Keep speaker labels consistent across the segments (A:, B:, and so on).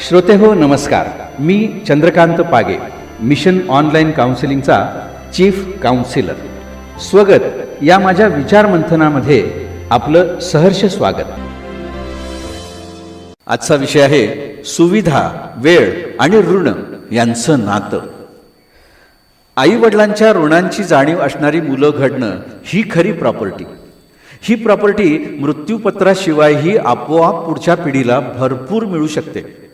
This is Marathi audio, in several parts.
A: श्रोते हो नमस्कार. मी चंद्रकांत पागे मिशन ऑनलाईन काउन्सिलिंगचा चीफ काउन्सिलर. स्वगत. या माझ्या विचारमंथनामध्ये आपलं सहर्ष स्वागत. आजचा विषय आहे सुविधा वेळ आणि ऋण यांचं नातं. आई वडिलांच्या ऋणांची जाणीव असणारी मुलं घडणं ही खरी प्रॉपर्टी. ही प्रॉपर्टी मृत्यूपत्राशिवायही आपोआप पुढच्या पिढीला भरपूर मिळू शकते.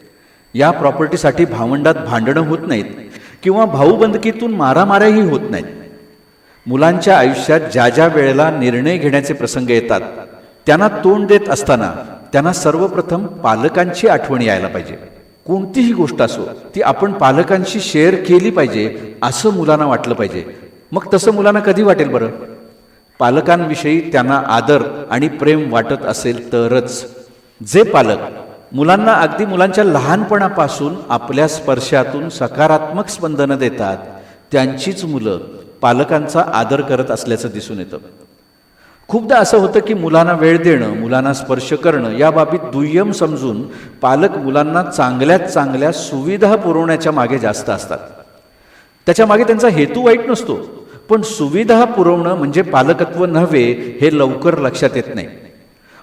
A: या प्रॉपर्टीसाठी भावंडात भांडणं होत नाहीत किंवा भाऊबंदकीतून मारामाऱ्याही होत नाहीत. मुलांच्या आयुष्यात ज्या ज्या वेळेला निर्णय घेण्याचे प्रसंग येतात त्यांना तोंड देत असताना त्यांना सर्वप्रथम पालकांची आठवण यायला पाहिजे. कोणतीही गोष्ट असो ती आपण पालकांशी शेअर केली पाहिजे असं मुलांना वाटलं पाहिजे. मग तसं मुलांना कधी वाटेल बरं? पालकांविषयी त्यांना आदर आणि प्रेम वाटत असेल तरच. जे पालक मुलांना अगदी मुलांच्या लहानपणापासून आपल्या स्पर्शातून सकारात्मक स्पंदनं देतात. त्यांचीच मुलं पालकांचा आदर करत असल्याचं दिसून येतं. खूपदा असं होतं की मुलांना वेळ देणं मुलांना स्पर्श करणं या बाबीत दुय्यम समजून पालक मुलांना चांगल्यात चांगल्या सुविधा पुरवण्याच्या मागे जास्त असतात. त्याच्यामागे त्यांचा हेतू वाईट नसतो. पण सुविधा पुरवणं म्हणजे पालकत्व नव्हे हे लवकर लक्षात येत नाही.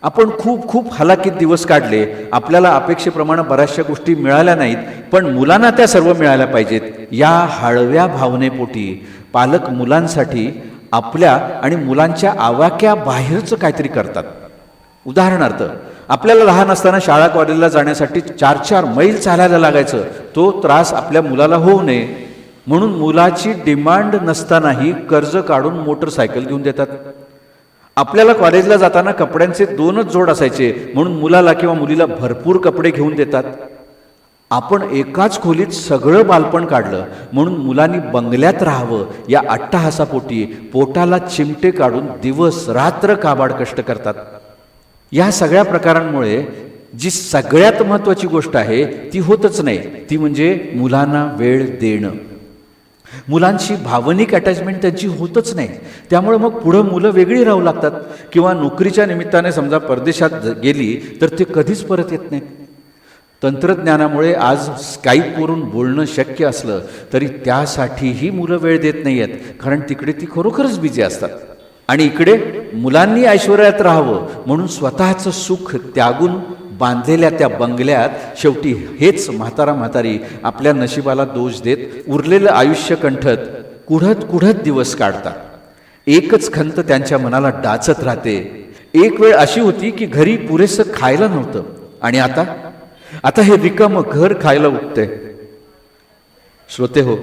A: आपण खूप खूप हलाखीत दिवस काढले. आपल्याला अपेक्षेप्रमाणे बऱ्याचशा गोष्टी मिळाल्या नाहीत पण मुलांना त्या सर्व मिळाल्या पाहिजेत. या हळव्या भावनेपोटी पालक मुलांसाठी आपल्या आणि मुलांच्या आवाक्या बाहेरचं काहीतरी करतात. उदाहरणार्थ आपल्याला लहान असताना शाळा कॉलेजला जाण्यासाठी चार चार मैल चालायला लागायचं. तो त्रास आपल्या मुलाला होऊ नये. म्हणून मुलाची डिमांड नसतानाही कर्ज काढून मोटरसायकल घेऊन देतात. आपल्याला कॉलेजला जाताना कपड्यांचे दोनच जोड असायचे. म्हणून मुलाला किंवा मुलीला भरपूर कपडे घेऊन देतात. आपण एकाच खोलीत सगळं बालपण काढलं. म्हणून मुलांनी बंगल्यात राहावं या अट्टहासापोटी पोटाला चिमटे काढून दिवस रात्र काबाड कष्ट करतात. या सगळ्या प्रकारांमुळे जी सगळ्यात महत्त्वाची गोष्ट आहे ती होतच नाही. ती म्हणजे मुलांना वेळ देणं. मुलांशी भावनिक अटॅचमेंट त्यांची होतच नाही. त्यामुळे मग पुढं मुलं वेगळी राहू लागतात. किंवा नोकरीच्या निमित्ताने समजा परदेशात गेली तर ते कधीच परत येत नाहीत. तंत्रज्ञानामुळे आज स्काईपवरून बोलणं शक्य असलं तरी त्यासाठीही मुलं वेळ देत नाही आहेत कारण तिकडे ती खरोखरच बिझी असतात. आणि इकडे मुलांनी ऐश्वर्यात राहावं म्हणून स्वतःचं सुख त्यागून बांधलेल्या त्या बंगल्यात शेवटी हेच म्हातारा म्हातारी आपल्या नशिबाला दोष देत उरलेलं आयुष्य कंठत कुढत कुढत दिवस काढतात. एकच खंत त्यांच्या मनाला डाचत राहते. एक वेळ अशी होती की घरी पुरेसं खायला नव्हतं. आणि आता? आता हे रिकामं घर खायला उठते श्रोते हो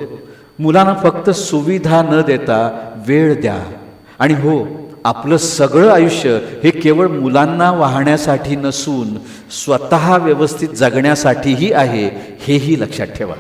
A: मुलांना फक्त सुविधा न देता वेळ द्या. आणि हो आपलं सगळं आयुष्य हे केवळ मुलांना वाहण्यासाठी नसून स्वतः व्यवस्थित जगण्यासाठीही आहे हेही लक्षात ठेवा.